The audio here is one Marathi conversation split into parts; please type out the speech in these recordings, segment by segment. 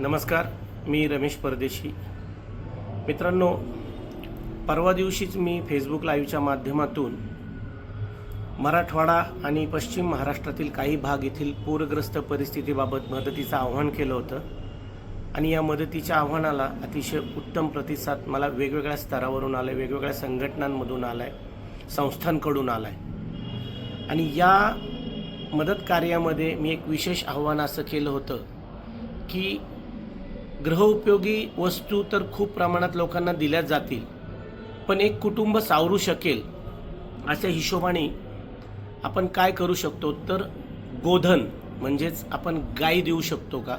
नमस्कार मी रमेश परदेशी. मित्रांनो परवा दिवशीच मी फेसबुक लाईव्हच्या माध्यमातून मराठवाडा आणि पश्चिम महाराष्ट्रातील काही भाग येथील पूरग्रस्त परिस्थितीबाबत मदतीचं आव्हान केलं होतं. आणि या मदतीच्या आव्हानाला अतिशय उत्तम प्रतिसाद मला वेगवेगळ्या स्तरावरून आला आहे वेगवेगळ्या संघटनांमधून आला आहे संस्थांकडून आला आहे आणि या मदत कार्यामध्ये मी एक विशेष आव्हान असं केलं होतं की ग्रहउपयोगी वस्तू तर खूप प्रमाणात लोकांना दिल्या जातील पण एक कुटुंब सावरू शकेल अशा हिशोबाने आपण काय करू शकतो? तर गोधन म्हणजेच आपण गाय देऊ शकतो का?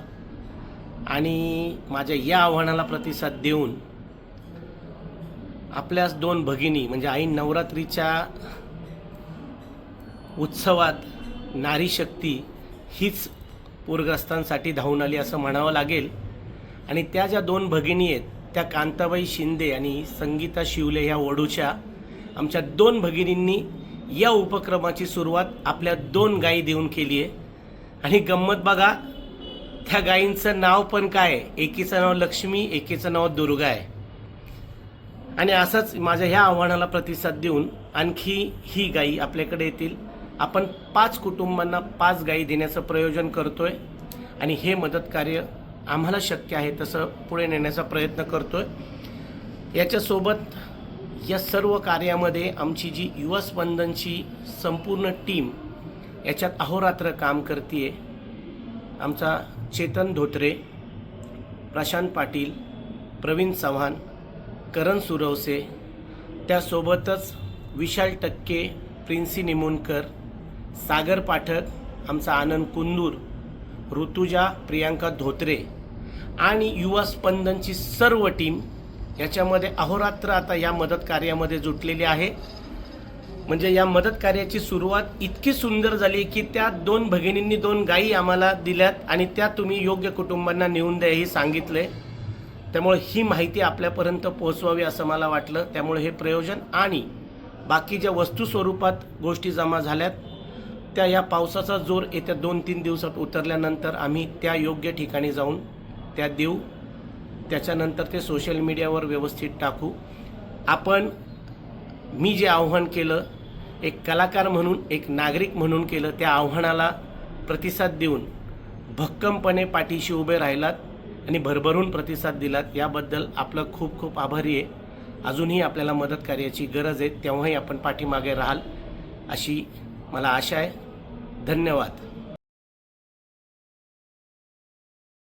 आणि माझ्या या आव्हानाला प्रतिसाद देऊन आपल्याच दोन भगिनी म्हणजे आई नवरात्रीच्या उत्सवात नारी शक्ती हीच पूरग्रस्तांसाठी धावून आली असं म्हणावं लागेल. आणि त्या ज्या दोन भगिनी आहेत त्या कांताबाई शिंदे आणि संगीता शिवले ह्या वडूच्या आमच्या दोन भगिनींनी या उपक्रमाची सुरुवात आपल्या दोन गायी देऊन केली आहे. आणि गंमत बघा त्या गायींचं नाव पण काय आहे? एकीचं नाव लक्ष्मी एकीचं नाव दुर्गा आहे. आणि असंच माझ्या ह्या आव्हानाला प्रतिसाद देऊन आणखी ही गायी आपल्याकडे येतील. आपण पाच कुटुंबांना पाच गायी देण्याचं प्रयोजन करतोय. आणि हे मदत कार्य आम्हाला शक्य आहे तसं पुढे नेण्याचा प्रयत्न करतोय. याच्यासोबत या सर्व कार्यामध्ये आमची जी युवा स्पंदनची संपूर्ण टीम याच्यात अहोरात्र काम करते आमचा चेतन धोत्रे प्रशांत पाटील प्रवीण चव्हाण करण सुरवसे त्यासोबतच विशाल टक्के प्रिन्सी निमोणकर सागर पाठक आमचा आनंद कुंदूर ऋतुजा प्रियांका धोत्रे आणि युवा स्पंदनची सर्व टीम याच्यामध्ये अहोरात्र आता या मदत कार्यामध्ये जुटलेली आहे. म्हणजे या मदत कार्याची सुरुवात इतकी सुंदर झाली की त्या दोन भगिनींनी दोन गायी आम्हाला दिल्यात आणि त्या तुम्ही योग्य कुटुंबांना नेऊन द्या हे सांगितलंय. त्यामुळे ही माहिती आपल्यापर्यंत पोहोचवावी असं मला वाटलं. त्यामुळे हे प्रयोजन आणि बाकी ज्या वस्तू स्वरूपात गोष्टी जमा झाल्यात त्या या पावसाचा जोर येत्या दोन तीन दिवसात उतरल्यानंतर आम्ही त्या योग्य ठिकाणी जाऊन त्या देऊ. त्याच्यानंतर ते सोशल मीडियावर व्यवस्थित टाकू. आपण मी जे आव्हान केलं एक कलाकार म्हणून एक नागरिक म्हणून केलं त्या आव्हानाला प्रतिसाद देऊन भक्कमपणे पाठीशी उभे राहिलात आणि भरभरून प्रतिसाद दिलात याबद्दल आपलं खूप खूप आभारी आहे. अजूनही आपल्याला मदत कार्याची गरज आहे तेव्हाही आपण पाठीमागे राहाल अशी मला आशा आहे. धन्यवाद.